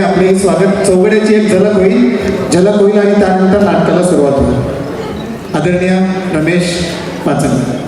आपले स्वागत. चौघड्याची एक झलक होईल. झलक होईल आणि त्यानंतर नाटकाला सुरुवात होईल. आदरणीय रमेश पाचन.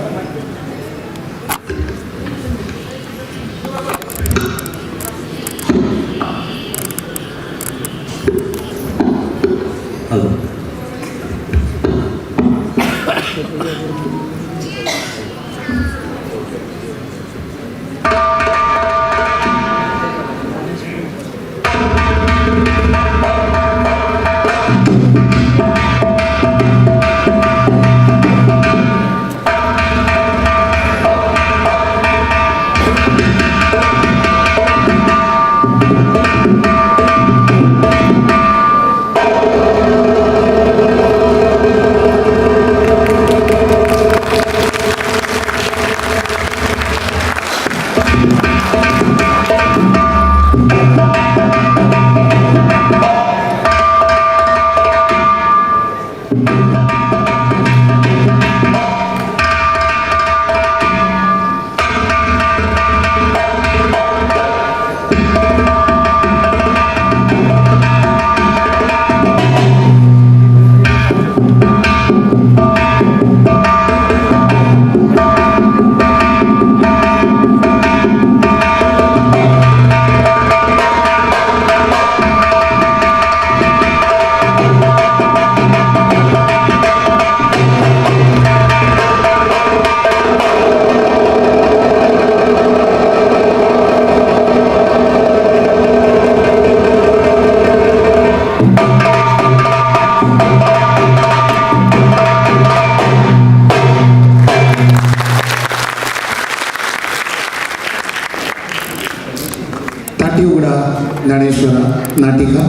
नाटिका?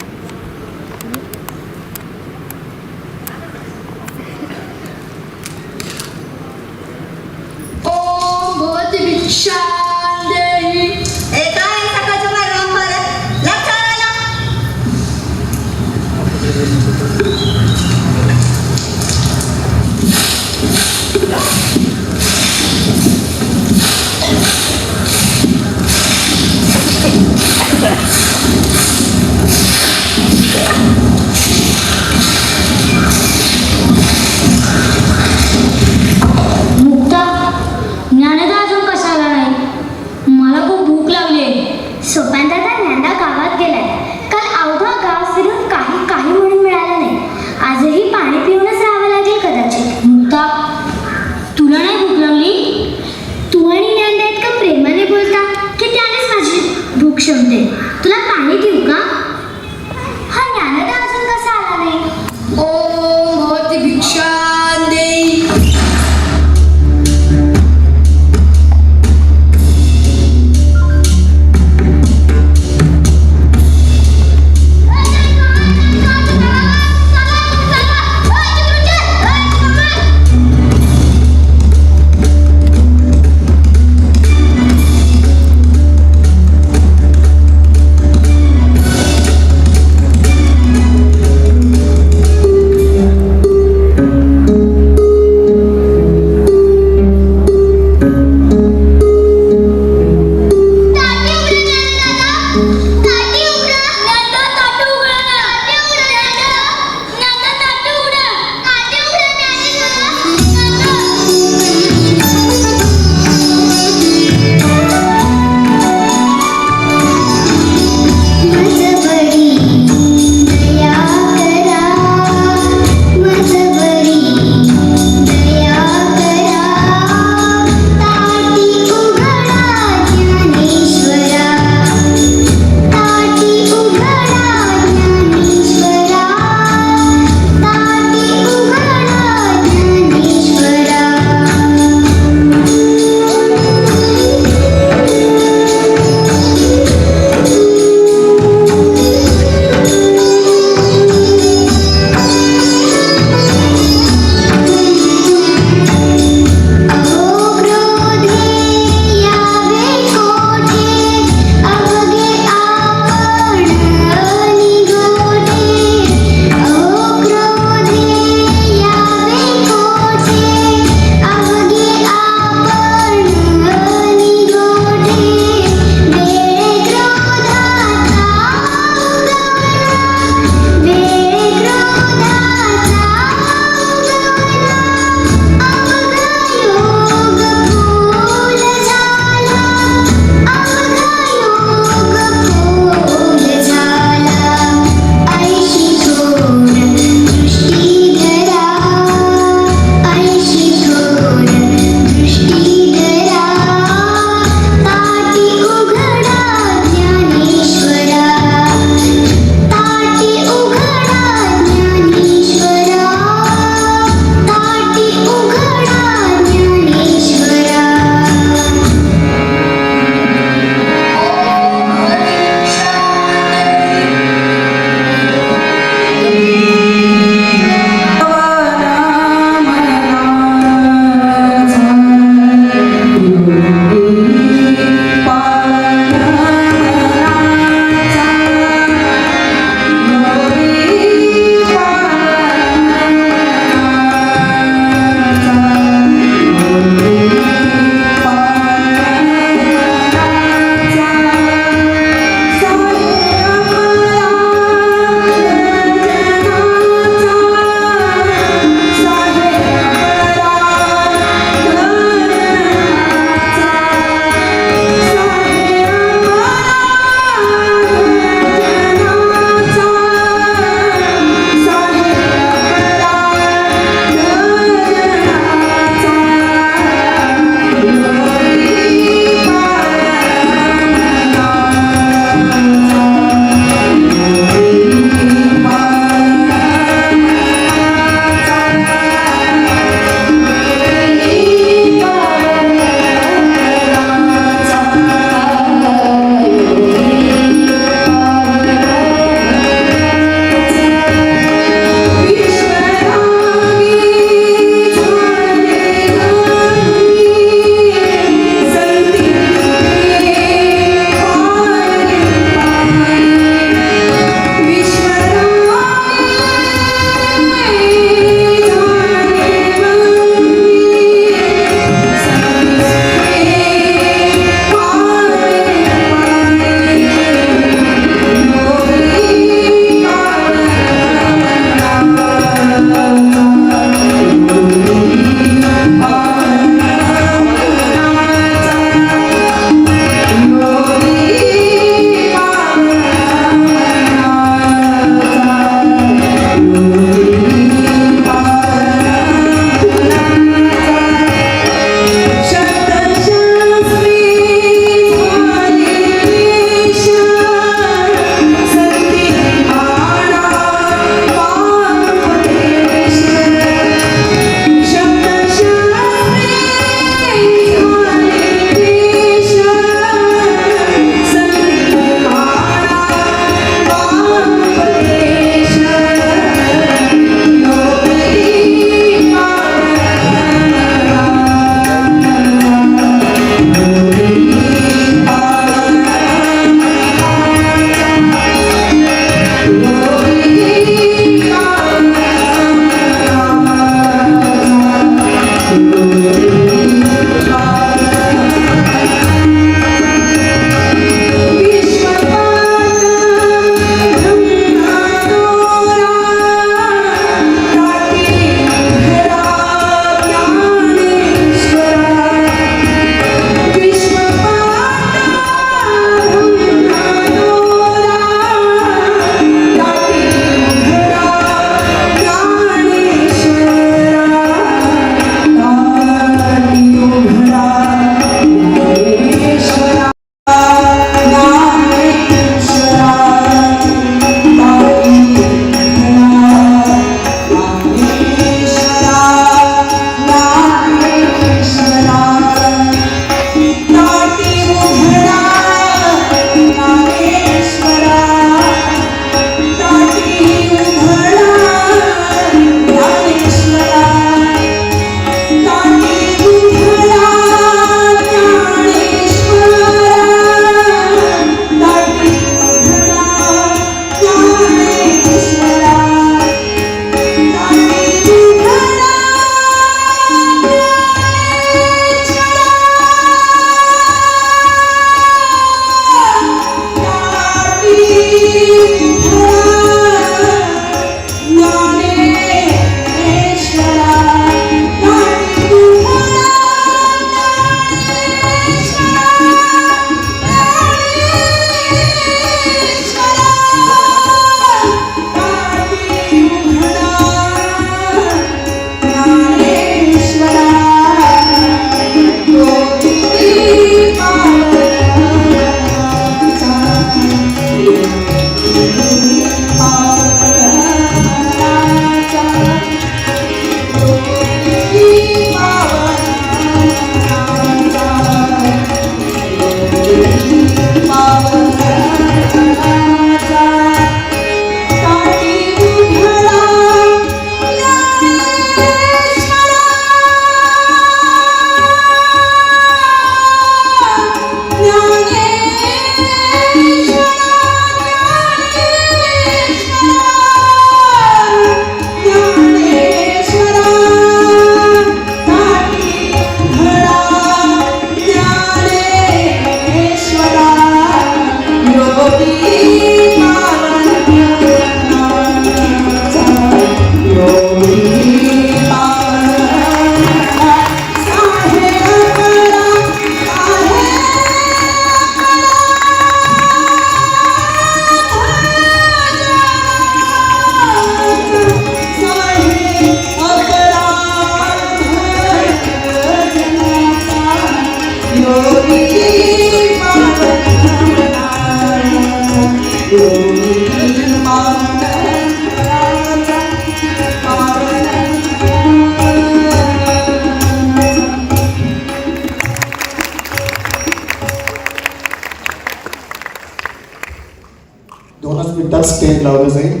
स्टेज लावलं जाईल.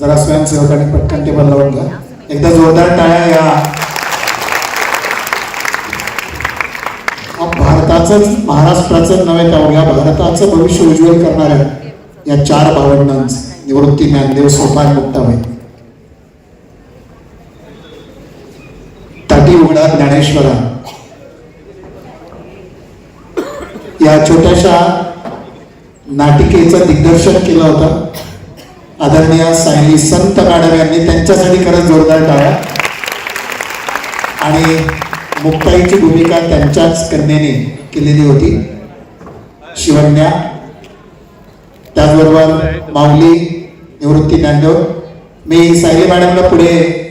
जरा स्वयंसेवकांनी पटकन टेबल लावून घ्या. एकदा जोरदार टाळ्या या. हा भारताचंच महाराष्ट्राचं नव्हे तर अवघ्या भारताचं भविष्य उज्ज्वल करणाऱ्या या चार भावंडांचं निवृत्ती ज्ञानदेव सोपान मुक्ताबाई ताटी उघडा ज्ञानेश्वरा. या छोट्याशा नाटिकेचं दिग्दर्शन केलं होतं. आदरणीय सायली संत मॅडम यांनी त्यांच्यासाठी खरंच जोरदार टाळा आणि मुक्ताईची भूमिका त्यांच्याच कन्येने केलेली होती. शिवन्या त्याचबरोबर माऊली निवृत्ती ज्ञानदेव मी सायली मॅडमला पुढे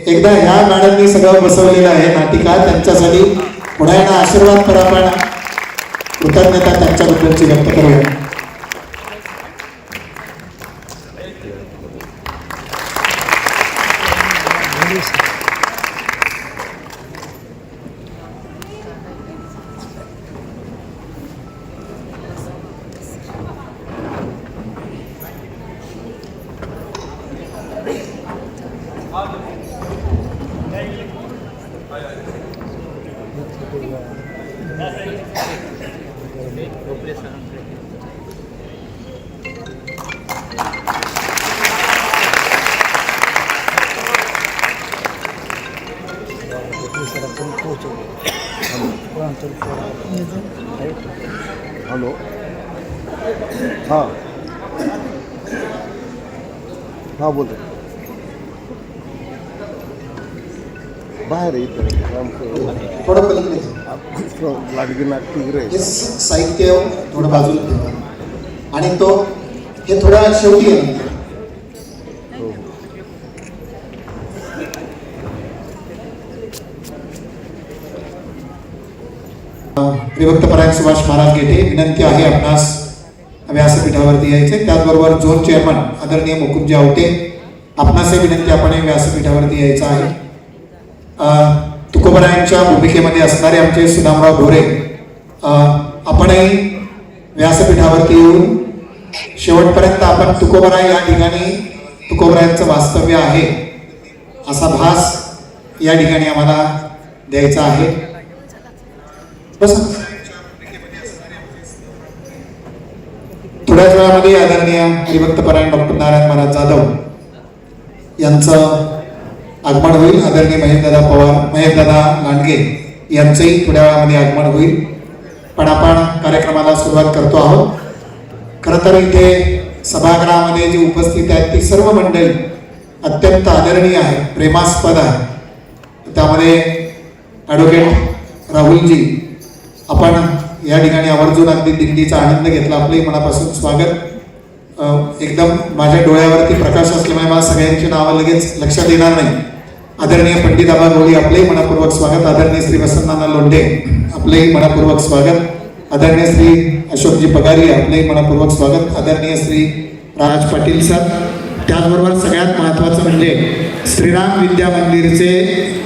एकदा ह्या मॅडमनी सगळं बसवलेलं आहे नाटिका त्यांच्यासाठी पुन्हा यांना आशीर्वाद करा आपण कृतज्ञता त्यांच्याबद्दलची व्यक्त करूया. बाहेर थोडं लाडगी नाट्यगृह हे साहित्य थोडं बाजूला ठेवा. आणि तो हे थोडा शेवटी आहे. हो. विभक्तपरायण सुभाष महाराज गेटे विनंती आहे आपणास व्यासपीठावरती यायचे. त्याचबरोबर झोन चेअरमन आदरणीय मुकुंदजी आवटे आपणासही विनंती आपण हे व्यासपीठावरती यायचं आहे. तुकोबरायांच्या भूमिकेमध्ये असणारे आमचे सुदामराव ढोरे आपणही व्यासपीठावरती येऊन शेवटपर्यंत आपण तुकोबराय या ठिकाणी तुकोबरायांचं वास्तव्य आहे असा भास या ठिकाणी आम्हाला द्यायचा आहे. बस. थोड्याच वेळामध्ये आदरणीय हरिभक्तपरायण डॉक्टर नारायण महाराज जाधव यांचं आगमन होईल. आदरणीय महेशदादा पवार महेशदादा लांडगे यांचंही थोड्या वेळामध्ये आगमन होईल. पण आपण कार्यक्रमाला सुरुवात करतो आहोत. खरं तर इथे सभागृहामध्ये जी उपस्थित आहेत ती सर्व मंडळी अत्यंत आदरणीय आहे प्रेमास्पद आहे त्यामध्ये ॲडव्होकेट राहुलजी आपण या ठिकाणी आवर्जून अगदी दिंडीचा आनंद घेतला. आपलंही मनापासून स्वागत. एकदम माझ्या डोळ्यावरती प्रकाश असल्यामुळे मला सगळ्यांची नावं लगेच लक्षात येणार नाही. आदरणीय पंडित आबा गोली आपलेही मनापूर्वक स्वागत. आदरणीय श्री वसंतनाना लोंढे आपलेही मनापूर्वक स्वागत. आदरणीय श्री अशोकजी पगारी आपलेही मनापूर्वक स्वागत. आदरणीय श्री राज पाटील सर. त्याचबरोबर सगळ्यात महत्त्वाचं म्हणजे श्रीराम विद्या मंदिरचे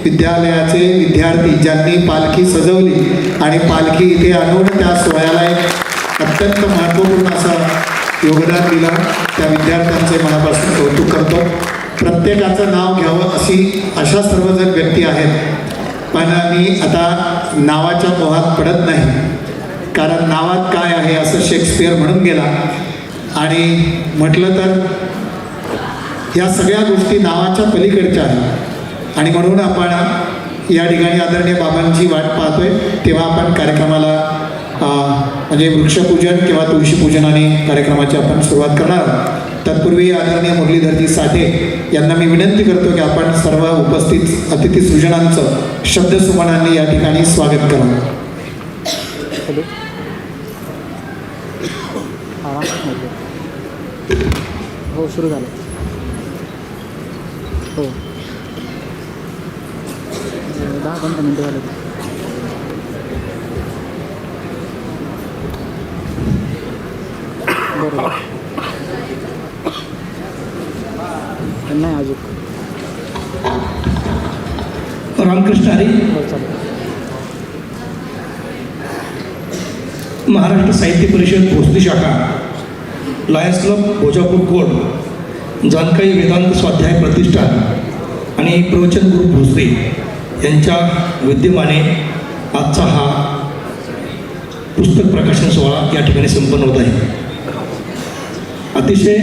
विद्यालयाचे विद्यार्थी ज्यांनी पालखी सजवली आणि पालखी इथे आणून त्या सोहळ्याला एक अत्यंत महत्त्वपूर्ण असं योगदान दिलं. त्या विद्यार्थ्यांचे मनापासून कौतुक करतो. प्रत्येकाचं नाव घ्यावं अशी अशा सर्वजण व्यक्ती आहेत. पण मी आता नावाच्या मोहात पडत नाही. कारण नावात काय आहे असं शेक्सपियर म्हणून गेला. आणि म्हटलं तर या सगळ्या गोष्टी नावाच्या पलीकडच्या आहेत. आणि म्हणून आपण या ठिकाणी आदरणीय बाबांची वाट पाहतोय. तेव्हा आपण कार्यक्रमाला म्हणजे वृक्षपूजन किंवा तुळशीपूजनाने कार्यक्रमाची आपण सुरुवात करणार आहोत. तत्पूर्वी आदरणीय मुरलीधरजी साठे यांना मी विनंती करतो की आपण सर्व उपस्थित अतिथी सृजनांचं शब्दसुमनांनी या ठिकाणी स्वागत करावं हॅलो. हो सुरू झालं. हो. दहा पंधरा मिनटं झालं. बरोबर. नाही अजून रामकृष्ण हरी. महाराष्ट्र साहित्य परिषद भोसली शाखा लायन्स क्लब भोजापूर कोर्ट जानकारी वेदांत स्वाध्याय प्रतिष्ठान आणि प्रवचन गुरु भोसले यांच्या विद्यमाने आजचा हा पुस्तक प्रकाशन सोहळा या ठिकाणी संपन्न होत आहे. अतिशय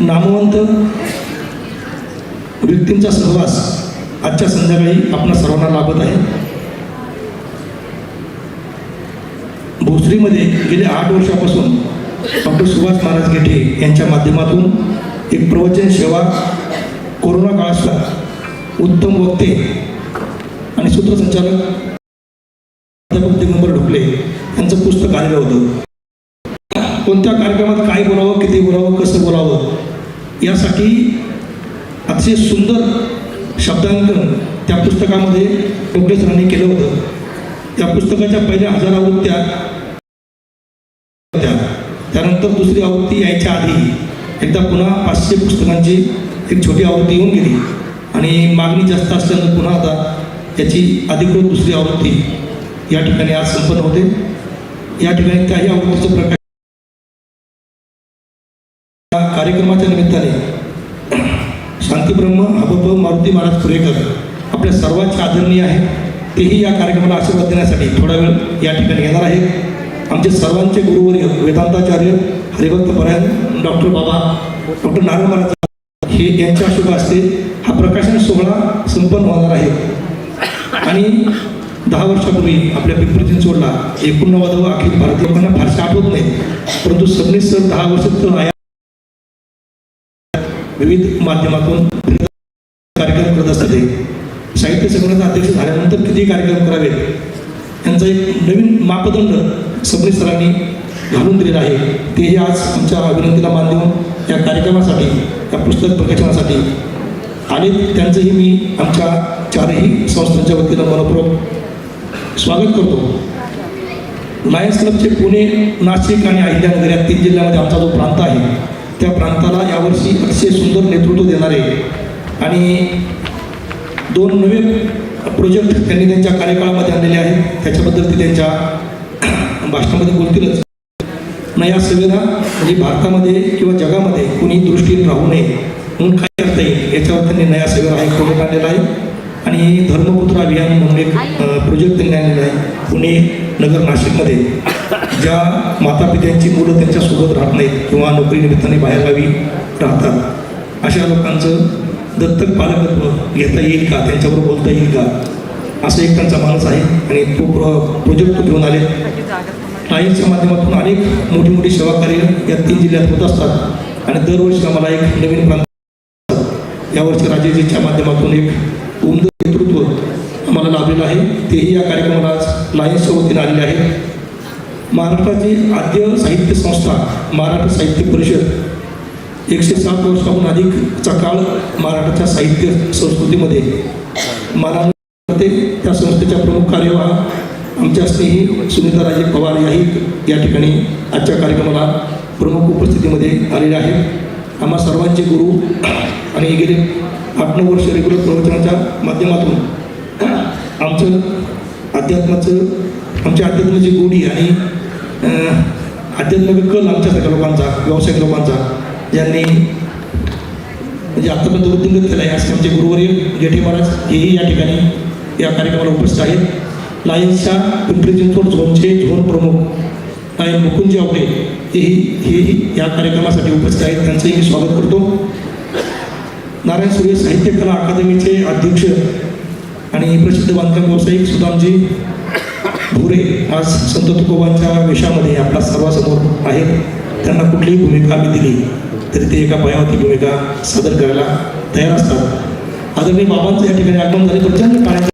नामवंत व्यक्तींचा सहवास आजच्या संध्याकाळी आपणा सर्वांना लाभत आहे. भोसरीमध्ये गेल्या आठ वर्षापासून डॉक्टर सुभाष महाराज गेठे यांच्या माध्यमातून एक प्रवचन सेवा कोरोना काळातला उत्तम वक्ते आणि सूत्रसंचालक प्राध्यापक दिगंबर ढोकले यांचं पुस्तक आलेलं होतं. कोणत्या कार्यक्रमात काय बोलावं बोलावं कसं बोलावं? यासाठी अतिशय सुंदर शब्दांकन त्या पुस्तकामध्ये डोकले सरांनी केलं होतं. त्या पुस्तकाच्या पहिल्या हजार आवृत्त्या होत्या. त्यानंतर दुसरी आवृत्ती यायच्या आधी एकदा पुन्हा पाचशे पुस्तकांची एक छोटी आवृत्ती येऊन गेली. आणि मागणी जास्त असल्यानं पुन्हा आता त्याची अधिकृत दुसरी आवृत्ती या ठिकाणी आज संपन्न होते. या ठिकाणी काही आवृत्तीचं प्रकार कार्यक्रमाच्या निमित्ताने शांतीब्रह्म अभभ मारुती महाराज पुरेकर आपल्या सर्वांचे आदरणीय आहे. तेही या कार्यक्रमाला आशीर्वाद देण्यासाठी थोडा वेळ या ठिकाणी येणार आहेत आमचे सर्वांचे गुरुवर्य वेदांताचार्य हरिभक्त परायण डॉक्टर बाबा डॉक्टर नारायण महाराज हे यांच्या शुभ असते हा प्रकाशन सोहळा संपन्न होणार आहे. आणि दहा वर्षापूर्वी आपल्या पिंपरी चिंचवडला एकोणनव्वद अखिल भारतीय लोकांना फारसे आठवत नाही. परंतु सबनीस सर दहा वर्ष तर आया विविध माध्यमातून कार्यक्रम करत असतात साहित्य संमेलनाचा अध्यक्ष झाल्यानंतर किती कार्यक्रम करावेत यांचा एक नवीन मापदंड सबनीस सरांनी घालून दिलेला आहे. तेही आज आमच्या विनंतीला मान देऊन या कार्यक्रमासाठी या पुस्तक प्रकाशनासाठी आले त्यांचंही मी आमच्या चारही संस्थांच्या वतीनं मनपूर्वक स्वागत करतो. लायन्स क्लबचे पुणे नाशिक आणि अहिल्यानगर या तीन जिल्ह्यामध्ये आमचा जो प्रांत आहे त्या प्रांताला यावर्षी अतिशय सुंदर नेतृत्व देणारे आणि दोन नवे प्रोजेक्ट त्यांनी त्यांच्या कार्यकाळामध्ये आणलेले आहेत. त्याच्याबद्दल ते त्यांच्या भाषणामध्ये बोलतीलच. नया सुविधा म्हणजे भारतामध्ये किंवा जगामध्ये कुणी दृष्टीने राहू नये म्हणून काय करता येईल याच्यावर त्यांनी नया संविधा हा एक प्रोजेक्ट आणलेला आहे. आणि धर्मपुत्र अभियान म्हणून एक प्रोजेक्ट त्यांनी आणलेला आहे. पुणे नगर नाशिकमध्ये. ज्या मातापित्यांची मुलं त्यांच्यासोबत राहत नाहीत किंवा नोकरीनिमित्ताने बाहेरगावी राहतात अशा लोकांचं दत्तक पालकत्व घेता येईल का? त्यांच्याबरोबर बोलता येईल का? असं एक त्यांचा माणूस आहे आणि तो प्रो प्रोजेक्ट घेऊन आले. टाईमच्या माध्यमातून अनेक मोठी मोठी सेवा कार्य या तीन जिल्ह्यात होत असतात आणि दरवर्षी आम्हाला एक नवीन प्रांत यावर्षी राजेजीच्या माध्यमातून एक उमद नेतृत्व आम्हाला लाभलेलं आहे. तेही या कार्यक्रमाला आज लायन्सच्या वतीने आलेले आहे महाराष्ट्राची आद्य साहित्य संस्था महाराष्ट्र साहित्य परिषद. एकशे सात वर्षाहून अधिकचा काळ महाराष्ट्राच्या साहित्य संस्कृतीमध्ये. मला त्या संस्थेच्या प्रमुख कार्यवाह आमच्या स्नेही सुनीताराजे पवार याही या ठिकाणी आजच्या कार्यक्रमाला प्रमुख उपस्थितीमध्ये आलेले आहेत. आम्हा सर्वांचे गुरु आणि गेले आठ नऊ वर्ष रेग्युलर प्रवचनाच्या माध्यमातून आमचं अध्यात्माचं आमच्या अध्यात्माची गोडी आणि आध्यात्मिक कल आमच्यासारख्या लोकांचा व्यावसायिक लोकांचा. ज्यांनी म्हणजे आत्तापर्यंत वृद्धिंगत केला आहे असं आमचे गुरुवर्य गेठे महाराज हेही या ठिकाणी या कार्यक्रमाला उपस्थित आहेत. लायन्सच्या पिंपरी चिंचवड झोनचे झोन प्रमुख लायन मुकुंदजी आवडे हेही हेही या कार्यक्रमासाठी उपस्थित आहेत. त्यांचंही मी स्वागत करतो. नारायण सूर्य साहित्य कला अकादमीचे अध्यक्ष आणि प्रसिद्ध बांधकाम व्यावसायिक सुदामजी भोरे आज संत तुकोबांच्या वेशामध्ये आपला सर्वासमोर आहेत त्यांना कुठलीही भूमिका आम्ही दिली तरी ते एका भयावती भूमिका सादर करायला तयार असतात. आदरणीय बाबांचं या ठिकाणी आगमन झाले. प्रचंड पाण्याचं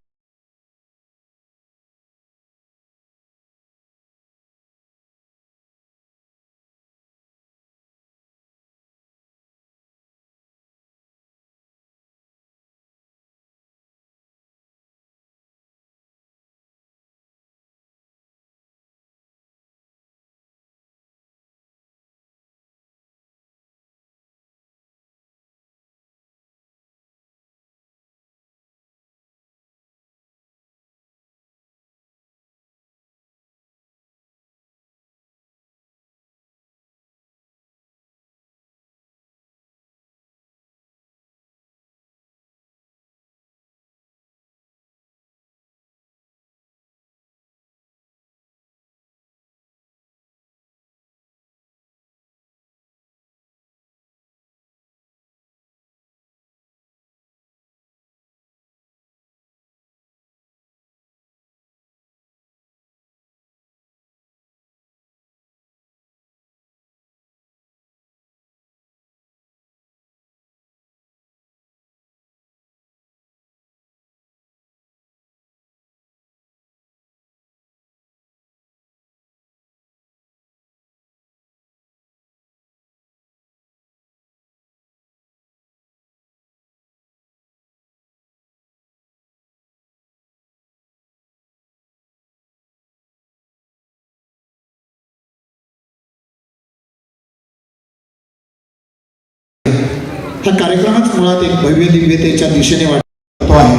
हा कार्यक्रमच मुळात एक भव्य दिव्यतेच्या दिशेने वाटतो आहे.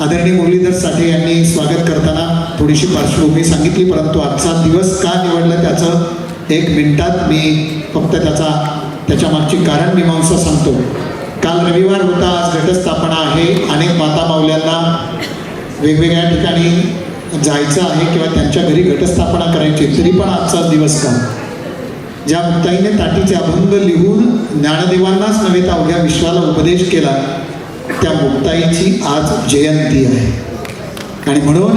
आदरणीय मुरलीधर साठे यांनी स्वागत करताना थोडीशी पार्श्वभूमी सांगितली परंतु आजचा दिवस का निवडला त्याचं एक मिनिटात मी फक्त त्याचा त्याच्या मागची कारण मीमांसा सांगतो. काल रविवार होता आज घटस्थापना आहे. अनेक माता माऊल्यांना वेगवेगळ्या ठिकाणी जायचं आहे किंवा त्यांच्या घरी घटस्थापना करायची तरी पण आजचा दिवस का? ज्या मुक्ताईने ताटीचे अभंग लिहून ज्ञानदेवांनाच नव्हे तर अवघ्या विश्वाला उपदेश केला त्या मुक्ताईची आज जयंती आहे. आणि म्हणून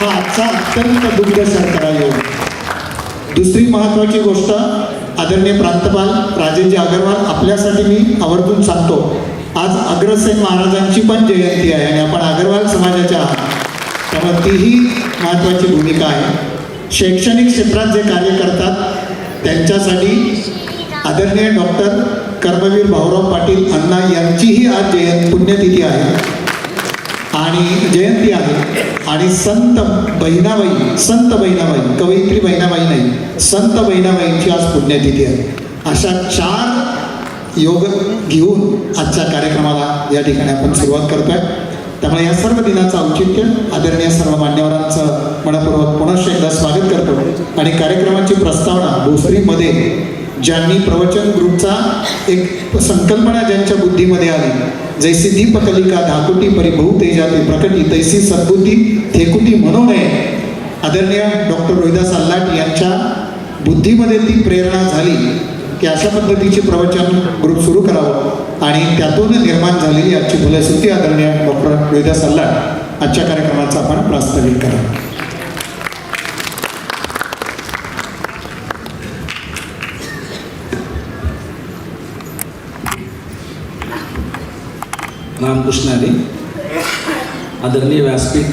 हा आजचा अत्यंत दुग्ध सरकारा योग दुसरी महत्त्वाची गोष्ट आदरणीय प्रांतपाल राजेंजी अगरवाल आपल्यासाठी मी आवर्जून सांगतो आज अग्रसेन महाराजांची पण जयंती आहे आणि आपण अग्रवाल समाजाच्या आहात. त्यामुळे तीही महत्त्वाची भूमिका आहे. शैक्षणिक क्षेत्रात जे कार्य करतात त्यांच्यासाठी आदरणीय डॉक्टर कर्मवीर भाऊराव पाटील अण्णा यांचीही आज जयंती पुण्यतिथी आहे. आणि जयंती आहे. आणि संत बहिणाबाई संत बहिणाबाई कवयित्री बहिणाबाई नाही संत बहिणाबाईंची आज पुण्यतिथी आहे. अशा चार योग घेऊन आजच्या कार्यक्रमाला या ठिकाणी आपण सुरुवात करतोय. त्यामुळे या सर्व दिनाचं औचित्य आदरणीय सर्व मान्यवरांचं मनपूर्वक पुनश्च एकदा स्वागत करतो. आणि कार्यक्रमाची प्रस्तावना भोसरीमध्ये ज्यांनी प्रवचन ग्रुपचा एक संकल्पना ज्यांच्या बुद्धीमध्ये आली जैसी दीपकलिका धाकुटी परिभू तेजाती प्रकटी तैसी सद्बुद्धी थेकुटी म्हणू नये. आदरणीय डॉक्टर रोहिदास अल्लाट यांच्या बुद्धीमध्ये ती प्रेरणा झाली की अशा पद्धतीचे प्रवचन ग्रुप सुरू करावं. आणि त्यातून निर्माण झालेली आजची फलश्रुती आदरणीय डॉक्टर रोहिदास सल्लाड आजच्या कार्यक्रमाचा आपण प्रास्ताविक करा. रामकृष्णारी आदरणीय व्यासपीठ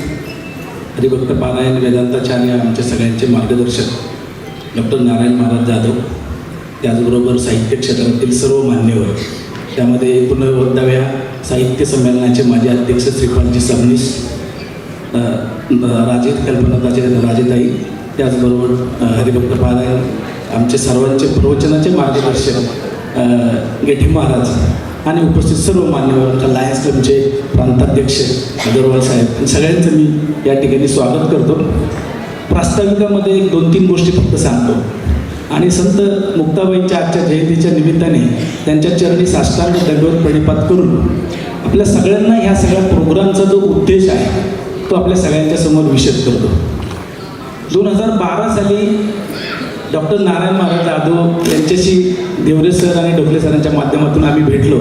हरिभक्त पारायण वेदांताचार्य आमचे सगळ्यांचे मार्गदर्शक डॉक्टर नारायण महाराज जाधव. त्याचबरोबर साहित्य क्षेत्रातील सर्व मान्यवर. त्यामध्ये एकोणनव्वदाव्या साहित्य संमेलनाचे माजी अध्यक्ष श्रीपालजी सबनीस अ, राजे कल्पनाताचे राजेताई त्याचबरोबर हरिभक्त पारायण आमचे सर्वांचे प्रवचनाचे मार्गदर्शक गेठी गेठे महाराज आणि उपस्थित सर्व मान्यवर आमच्या लायन्स क्लबचे प्रांताध्यक्ष अगरवाल साहेब. सगळ्यांचं मी या ठिकाणी स्वागत करतो. प्रास्ताविकामध्ये एक दोन तीन गोष्टी फक्त सांगतो. आणि संत मुक्ताबाईंच्या आजच्या जयंतीच्या निमित्ताने त्यांच्या चरणी साष्टांग दंडवत प्रणिपात करून आपल्या सगळ्यांना ह्या सगळ्या प्रोग्रामचा जो उद्देश आहे तो आपल्या सगळ्यांच्या समोर विशद करतो. दोन हजार बारा साली डॉक्टर नारायण महाराज जाधव यांच्याशी देवरे सर आणि डोकले सरांच्या माध्यमातून आम्ही भेटलो.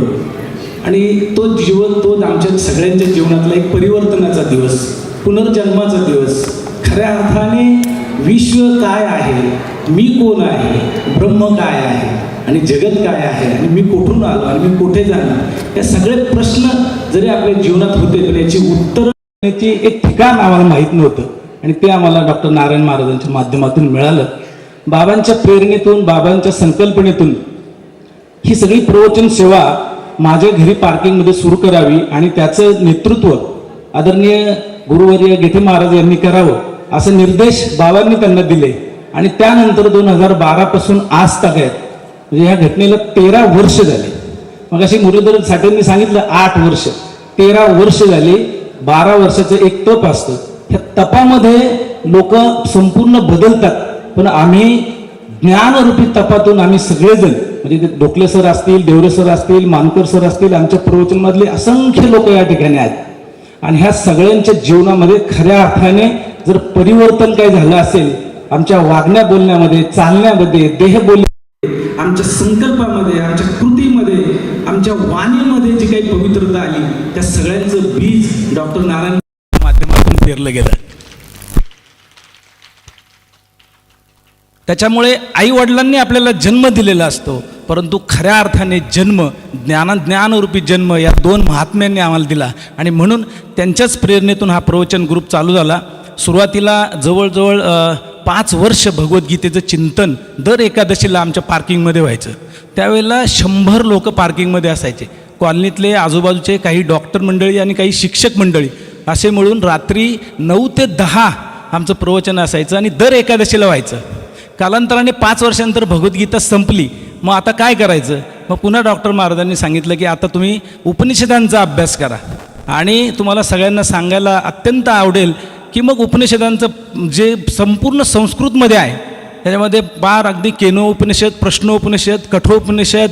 आणि तो जीवन तो आमच्या सगळ्यांच्या जीवनातला एक परिवर्तनाचा दिवस पुनर्जन्माचा दिवस खऱ्या अर्थाने विश्व काय आहे मी कोण आहे? ब्रह्म काय आहे? आणि जगत काय आहे? आणि मी कुठून आलो? आणि मी कुठे जाणार? या सगळे प्रश्न जरी आपल्या जीवनात होते तर याची उत्तर देण्याचे एक ठिकाण आम्हाला माहीत नव्हतं. आणि ते आम्हाला डॉक्टर नारायण महाराजांच्या माध्यमातून मिळालं. बाबांच्या प्रेरणेतून बाबांच्या संकल्पनेतून ही सगळी प्रवचन सेवा माझ्या घरी पार्किंगमध्ये सुरू करावी आणि त्याचं नेतृत्व आदरणीय गुरुवर्य गेठे महाराज यांनी करावं असे निर्देश बाबांनी त्यांना दिले. आणि त्यानंतर दोन हजार बारापासून आज तक आहेत. म्हणजे ह्या घटनेला तेरा वर्ष झाले. मग अशी मुरलीधर साठेंनी सांगितलं आठ वर्ष. तेरा वर्ष झाली बारा वर्षाचं एक तप असतं. ह्या तपामध्ये लोक संपूर्ण बदलतात. पण आम्ही ज्ञानरूपी तपातून आम्ही सगळेजण म्हणजे ते सर असतील देवरे सर असतील मानकर सर असतील आमच्या प्रवचनमधले असंख्य लोक या ठिकाणी आहेत. आणि ह्या सगळ्यांच्या जीवनामध्ये खऱ्या अर्थाने जर परिवर्तन काही झालं असेल आमच्या वागण्या बोलण्यामध्ये चालण्यामध्ये देह बोलण्यामध्ये आमच्या संकल्पामध्ये आमच्या कृतीमध्ये आमच्या वाणीमध्ये जी काही पवित्रता आली त्या सगळ्यांचं बीज डॉक्टर नारायण माध्यमातून पेरलं गेलं. त्याच्यामुळे आई वडिलांनी आपल्याला जन्म दिलेला असतो परंतु खऱ्या अर्थाने जन्म ज्ञान ज्ञानरूपी जन्म या दोन महात्म्यांनी आम्हाला दिला. आणि म्हणून त्यांच्याच प्रेरणेतून हा प्रवचन ग्रुप चालू झाला. सुरुवातीला जवळजवळ पाच वर्ष भगवद्गीतेचं चिंतन दर एकादशीला आमच्या पार्किंगमध्ये व्हायचं. त्यावेळेला शंभर लोक पार्किंगमध्ये असायचे. कॉलनीतले आजूबाजूचे काही डॉक्टर मंडळी आणि काही शिक्षक मंडळी. असे मिळून रात्री नऊ ते दहा आमचं प्रवचन असायचं आणि दर एकादशीला व्हायचं. कालांतराने पाच वर्षानंतर भगवद्गीता संपली. मग आता काय करायचं? मग पुन्हा डॉक्टर महाराजांनी सांगितलं की आता तुम्ही उपनिषदांचा अभ्यास करा. आणि तुम्हाला सगळ्यांना सांगायला अत्यंत आवडेल की मग उपनिषदांचं जे संपूर्ण संस्कृतमध्ये आहे त्याच्यामध्ये पार अगदी केनो उपनिषद प्रश्नोपनिषद कठोपनिषद